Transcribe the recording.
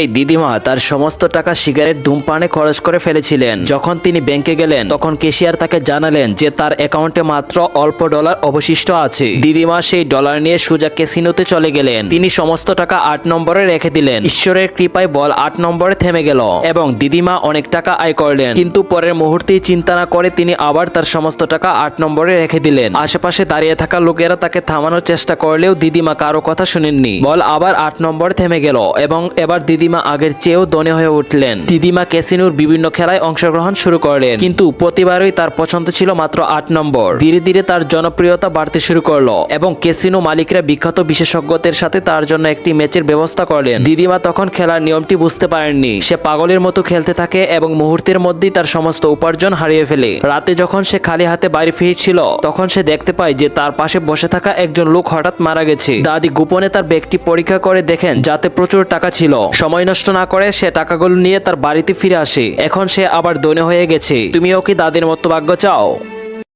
এই দিদিমা তার সমস্ত টাকা সিগারেট ধূমপানে খরচ করে ফেলেছিলেন। যখন তিনি ব্যাংকে গেলেন, তখন কেশিয়ার তাকে জানালেন যে তার অ্যাকাউন্টে মাত্র অল্প ডলার অবশিষ্ট আছে। দিদিমা সেই ডলার নিয়ে সোজা ক্যাসিনোতে চলে গেলেন। তিনি সমস্ত টাকা আট নম্বরে রেখে দিলেন। ঈশ্বরের কৃপায় বল আট নম্বরে থেমে গেল এবং দিদিমা অনেক টাকা আয় করলেন। কিন্তু পরের মুহূর্তেই চিন্তা না করে তিনি আবার তার সমস্ত টাকা আট নম্বরে রেখে দিলেন। আশেপাশে দাঁড়িয়ে থাকা লোকেরা তাকে থামানোর চেষ্টা করলেও দিদিমা কারও কথা শুনেননি। বল আবার আট নম্বরে থেমে গেল এবং এবার দিদিমা আগের চেয়েও দনে হয়ে উঠলেন। দিদিমা ক্যাসিনোর বিভিন্ন খেলায় অংশগ্রহণ শুরু করলেন। কিন্তু প্রতিবারই তার পছন্দ ছিল মাত্র আট নম্বর। ধীরে ধীরে তার জনপ্রিয়তা বাড়তে শুরু করল এবং ক্যাসিনো মালিকরা বিখ্যাত বিশেষজ্ঞদের সাথে তার জন্য একটি ম্যাচের ব্যবস্থা করলেন। দিদিমা তখন খেলার নিয়মটি বুঝতে পারেননি। সে পাগলের মতো খেলতে থাকে এবং মুহূর্তের মধ্যেই তার সমস্ত উপার্জন হারিয়ে ফেলে। রাতে যখন সে খালি হাতে বাড়ি ফিরেছিল, তখন সে দেখতে পায় যে তার পাশে বসে থাকা একজন লোক হঠাৎ মারা গেছে। দাদি গোপনে তার ব্যাগটি পরীক্ষা করে দেখেন যাতে প্রচুর টাকা ছিল। সময় নষ্ট না করে সে টাকাগুলো নিয়ে তার বাড়িতে ফিরে আসে। এখন সে আবার দনে হয়ে গেছে। তুমিও কি দাদির মতো ভাগ্য চাও?